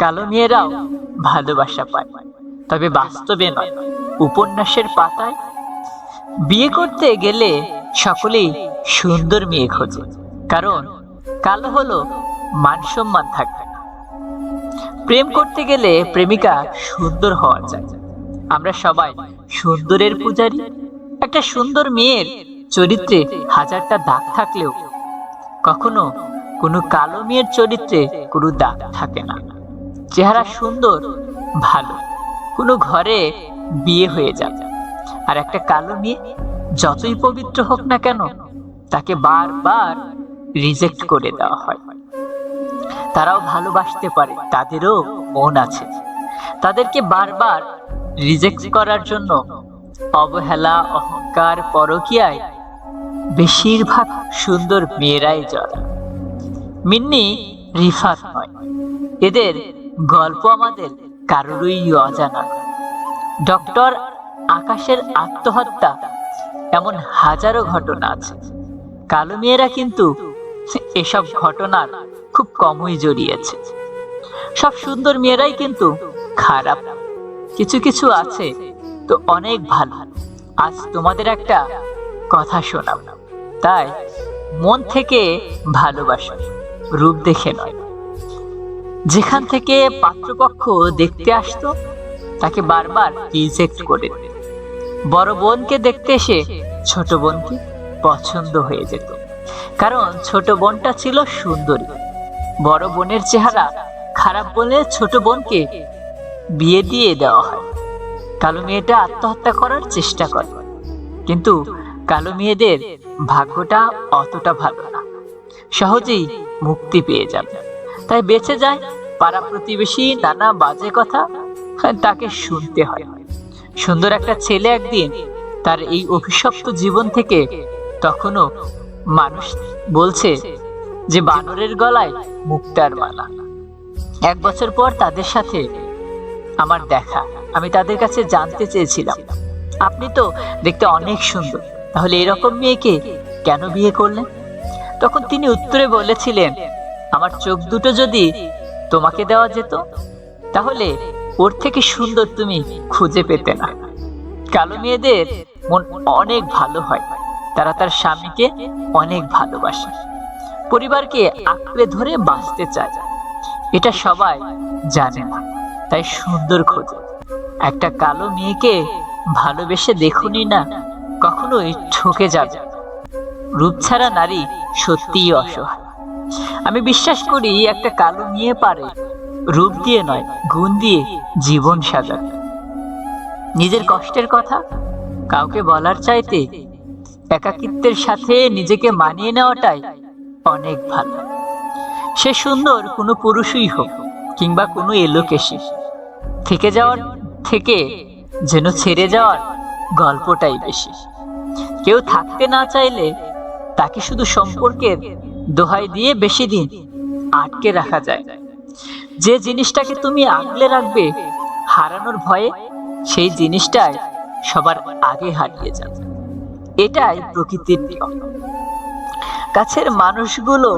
কালো মেয়েরাও ভালোবাসা পায়। তবে বাস্তবে নয়, উপন্যাসের পাতায় বিয়ে করতে গেলে সকলেই সুন্দর মেয়ে খোঁজে, কারণ কালো হলো মান সম্মান থাকবে না। প্রেম করতে গেলে প্রেমিকা সুন্দর হওয়া চাই। আমরা সবাই সুন্দরের পূজারী। একটা সুন্দর মেয়ের চরিত্রে হাজারটা দাগ থাকলেও কখনো কোনো কালো মেয়ের চরিত্রে কোনো দাগ থাকে না। চেহারা সুন্দর, ভালো। কোনো ঘরে বিয়ে হয়ে যাবে আর একটা কালো মেয়ে, যতই পবিত্র হোক না কেন, তাকে বারবার রিজেক্ট করে দেওয়া হয়। তারাও ভালোবাসতে পারে, তাদেরও মন আছে। তাদেরকে বারবার রিজেক্ট করার জন্য অবহেলা, অহংকার, পরকীয়ায় বেশিরভাগ সুন্দর মেয়েরাই জড়া। মিন্নি রিফাত নয়। এদের গল্প আমাদের কারোরই অজানা। ডক্টর আকাশের আত্মহত্যা এমন হাজারো ঘটনা আছে। কালো মেয়েরা কিন্তু এসব ঘটনার খুব কমই জড়িয়েছে। সব সুন্দর মেয়েরাই কিন্তু খারাপ। কিছু কিছু আছে তো অনেক ভালো। আজ তোমাদের একটা কথা শোনাব। তাই মন থেকে ভালোবাসো রূপ দেখে নয়। যেখান থেকে পাত্রপক্ষ দেখতে আসতো, তাকে বারবার রিজেক্ট করে। বড় বোনকে দেখতে এসে ছোট বোনকে পছন্দ হয়ে যেত। কারণ ছোট বোনটা ছিল সুন্দরী। বড় বোনের চেহারা খারাপ বলে ছোট বোনকে বিয়ে দিয়ে দেওয়া হয়। কালো মেয়েটা আত্মহত্যা করার চেষ্টা করে। কিন্তু কালো মেয়েদের ভাগ্যটা অতটা ভালো না। সহজেই মুক্তি পেয়ে যাবে। তাই বেঁচে যায়, পাড়া প্রতিবেশী নানা বাজে কথা তাকে শুনতে হয়। সুন্দর একটা ছেলে একদিন তার এই অভিশপ্ত জীবন থেকে তখনও মানুষ বলছে যে বানরের গলায় মুক্তার মালা। এক বছর পর তাদের সাথে আমার দেখা। আমি তাদের কাছে জানতে চেয়েছিলাম। আপনি তো দেখতে অনেক সুন্দর। তাহলে এরকম মেয়েকে কেন বিয়ে করলেন? তখন তিনি উত্তরে বলেছিলেন আমার চোখ দুটো যদি তোমাকে দেওয়া যেত, তাহলে ওর থেকে সুন্দর তুমি খুঁজে পেতে না। কালো মেয়েদের মন অনেক ভালো হয়, তারা তার স্বামীকে অনেক ভালোবাসে। পরিবারকে আঁকড়ে ধরে বাঁচতে চায়। এটা সবাই জানে না, তাই সুন্দর খোঁজে। একটা কালো মেয়েকে ভালোবেসে দেখুনি না, কখনোই ঠকে যাবে রূপ ছাড়া নারী সত্যিই অসহায়। আমি বিশ্বাস করি একটা কালো মেয়ে পারে। রূপ দিয়ে নয়, গুণ দিয়ে জীবন সাজাতে নিজের কষ্টের কথা কাউকে বলার চাইতে একাকিত্বের সাথে নিজেকে মানিয়ে নেওয়াটাই অনেক ভালো। সে সুন্দর কোনো পুরুষই হোক কিংবা কোনো এলোকেশি থেকে যাওয়ার থেকে যেন ছেড়ে যাওয়ার গল্পটাই বেশি। কেউ থাকতে না চাইলে তাকে শুধু সম্পর্কের দোহাই দিয়ে বেশি দিন আটকে রাখা যায়। যে জিনিসটাকে তুমি আগলে রাখবে, হারানোর ভয়ে সেই জিনিসটাই সবার আগে হারিয়ে যাবে। এটাই প্রকৃতির নিয়ম। কাছের মানুষগুলো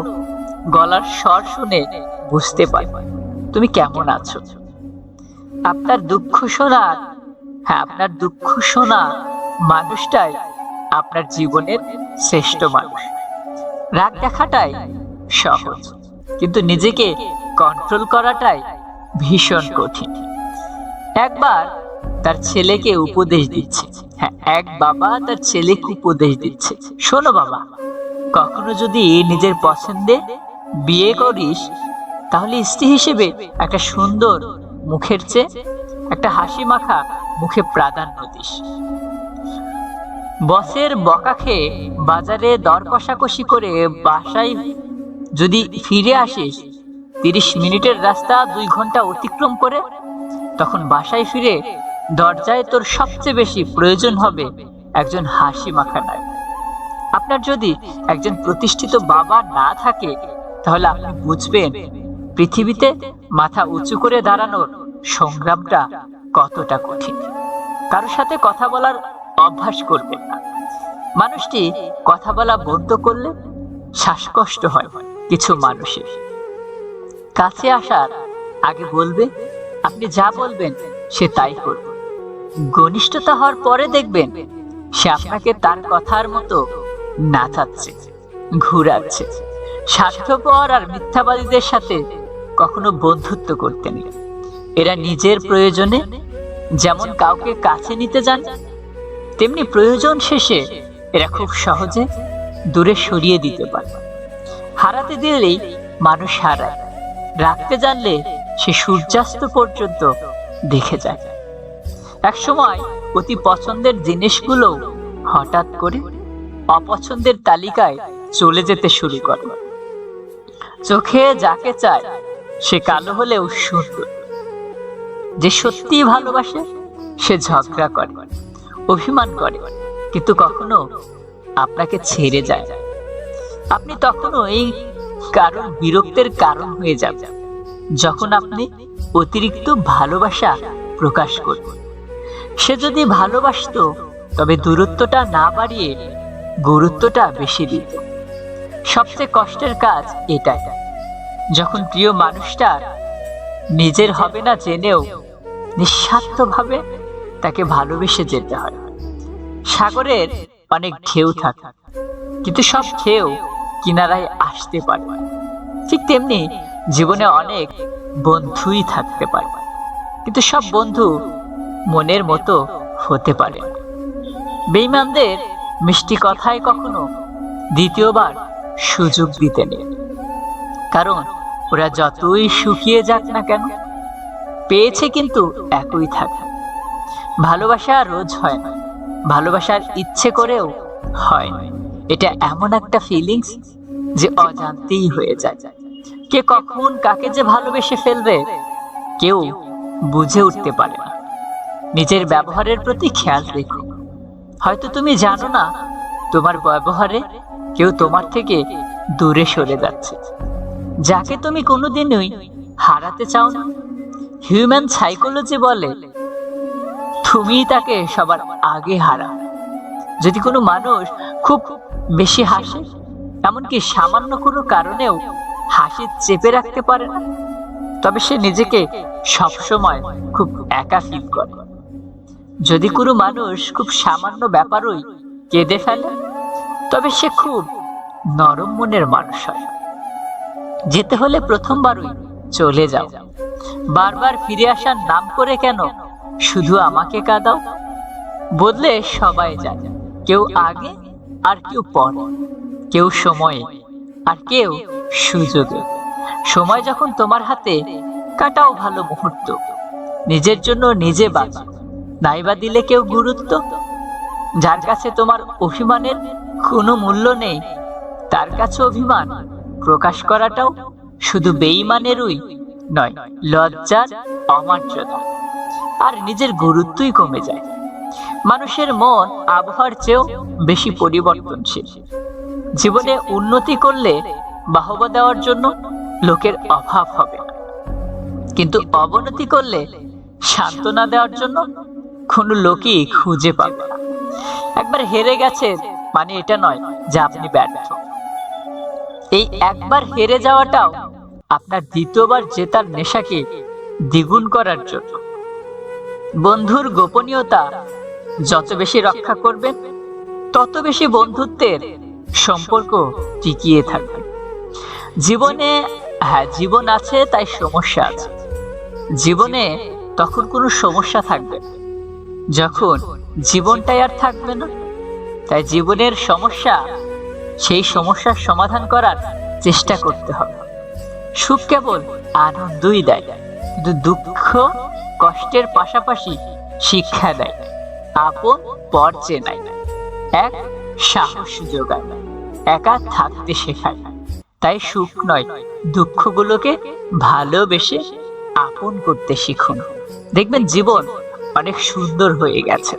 গলার স্বর শুনে বুঝতে পারে, তুমি কেমন আছো? আপনার দুঃখ শোনার হ্যাঁ আপনার দুঃখ শোনা মানুষটাই আপনার জীবনের শ্রেষ্ঠ মানুষ। রাগ দেখাটাই সহজ। কিন্তু নিজেকে কন্ট্রোল করাটাই ভীষণ কঠিন। একবার তার ছেলেকে উপদেশ দিচ্ছে। হ্যাঁ এক বাবা তার ছেলেকে উপদেশ দিচ্ছে। শোনো বাবা, কখনো যদি নিজের পছন্দে বিয়ে করিস, তাহলে স্ত্রী হিসেবে একটা সুন্দর মুখের চেয়ে একটা হাসি মাখা মুখে প্রাধান্য দিস। বসের বকা খেয়ে বাজারে দর কষাকষি করে বাসায় যদি ফিরে আসিস, তিরিশ মিনিটের রাস্তা দুই ঘণ্টা অতিক্রম করে। তখন বাসায় ফিরে দরজায় তোর সবচেয়ে বেশি প্রয়োজন হবে একজন হাসি মাখা নায়ক আপনার যদি একজন প্রতিষ্ঠিত বাবা না থাকে, তাহলে আপনি বুঝবেন পৃথিবীতে মাথা উঁচু করে দাঁড়ানোর সংগ্রামটা কতটা কঠিন। কারোর সাথে কথা বলার অভ্যাস করবেন না মানুষটি কথা বলা বন্ধ করলে শ্বাসকষ্ট হয় কিছু মানুষের। কাছে আসার আগে বলবে, আপনি যা বলবেন, সে তাই করবে। ঘনিষ্ঠতা হওয়ার পরে দেখবেন, সে আপনাকে তার কথার মতো নাচাচ্ছে, ঘুরাচ্ছে। স্বার্থপর আর মিথ্যাবাদীদের সাথে কখনো বন্ধুত্ব করতে নেই। এরা নিজের প্রয়োজনে যেমন কাউকে কাছে নিতে যান তেমনি প্রয়োজন শেষে এরা খুব সহজে দূরে সরিয়ে দিতে পারে। হারাতে দিলেই মানুষ হারায়। রাখতে জানলে সে সূর্যাস্ত পর্যন্ত দেখে যায়। একসময় অতি পছন্দের জিনিসগুলো হঠাৎ করে অপছন্দের তালিকায় চলে যেতে শুরু করে। চোখে যাকে চায়, সে কালো হলেও সুন্দর। যে সত্যি ভালোবাসে, সে ঝগড়া করে। অভিমান করে। কিন্তু কখনো আপনাকে ছেড়ে যায়। আপনি তখনও এই কারণ বিরক্তের কারণ হয়ে যাবেন যখন আপনি অতিরিক্ত ভালোবাসা প্রকাশ করবেন। সে যদি ভালোবাসতো, তবে দূরত্বটা না বাড়িয়ে গুরুত্বটা বেশি দিত। সবচেয়ে কষ্টের কাজ এটাই, যখন প্রিয় মানুষটা নিজের হবে না জেনেও নিঃস্বার্থভাবে তাকে ভালোবেসে যেতে হয়। সাগরের অনেক ঢেউ থাকে, কিন্তু সব ঢেউ কিনারায় আসতে পারে। ঠিক তেমনি জীবনে অনেক বন্ধুই থাকতে পারে, কিন্তু সব বন্ধু মনের মতো হতে পারে। না। বেঈমানদের মিষ্টি কথায় কখনো দ্বিতীয়বার সুযোগ দিতে নেই, কারণ ওরা যতই শুকিয়ে যাক না কেন, পেয়েছে কিন্তু একই থাকে। ভালোবাসা রোজ হয় না। ভালোবাসার ইচ্ছে করেও হয় এটা এমন একটা ফিলিংস যে অজান্তেই হয়ে যায়। কে কখন কাকে যে ভালোবেসে ফেলবে, কেউ বুঝে উঠতে পারে না। নিজের ব্যবহারের প্রতি খেয়াল রেখো। হয়তো তুমি জানো না, তোমার ব্যবহারে কেউ তোমার থেকে দূরে সরে যাচ্ছে। যাকে তুমি কোনোদিনই হারাতে চাও না। হিউম্যান সাইকোলজি বলে তুমি তাকে সবার আগে হারা। যদি কোনো মানুষ খুব বেশি হাসে, এমনকি সামান্য কোনো কারণেও হাসি চেপে রাখতে পারে না, তবে সে নিজেকে সবসময় খুব একা ফিল করে। যদি কোনো মানুষ খুব সামান্য ব্যাপারই কেঁদে ফেলে, তবে সে খুব নরম মনের মানুষ হয়। যেতে হলে প্রথমবারই চলে যাও। বারবার ফিরে আসার নাম করে কেন শুধু আমাকে কাঁদাও। বদলে সবাই যায়। কেউ আগে, আর কেউ পরে। কেউ সময়ে, আর কেউ সুযোগে। সময় যখন তোমার হাতে, কাটাও ভালো মুহূর্ত। নিজের জন্য নিজে বাঁচো। নাইবা দিলে কেউ গুরুত্ব। যার কাছে তোমার অভিমানের কোনো মূল্য নেই, তার কাছে অভিমান প্রকাশ করাটাও শুধু বেইমানেরই নয়, লজ্জার অমার্যতা আর নিজের গুরুত্বই কমে যায়। মানুষের মন আবহাওয়ার চেয়েও বেশি পরিবর্তনশীল। জীবনে উন্নতি করলে বাহবা দেওয়ার জন্য লোকের অভাব হবে। কিন্তু অবনতি করলে সান্ত্বনা দেওয়ার জন্য কোনো লোকই খুঁজে পাবে না। একবার হেরে গেছে মানে এটা নয় যে আপনি ব্যর্থ। এই একবার হেরে যাওয়াটাও আপনার দ্বিতীয়বার জেতার নেশাকে দ্বিগুণ করার জন্য। বন্ধুর গোপনীয়তা যত বেশি রক্ষা করবেন, তত বেশি বন্ধুত্বের সম্পর্ক টিকিয়ে থাকবে। জীবনে হ্যাঁ জীবন আছে, তাই সমস্যা আছে। জীবনে তখন কোনো সমস্যা থাকবে। যখন জীবনটাই আর থাকবে না, তাই জীবনের সমস্যা, সেই সমস্যার সমাধান করার চেষ্টা করতে হবে। সুখ কেবল আনন্দই দেয়, কিন্তু দুঃখ কষ্টের পাশাপাশি শিক্ষা দেয়, আপন পর চেনায় এক, সাহস যোগায়। একা থাকতে শেখায়। তাই সুখ নয়, দুঃখগুলোকে ভালোবেসে আপন করতে শিখুন। দেখবেন জীবন অনেক সুন্দর হয়ে গেছে।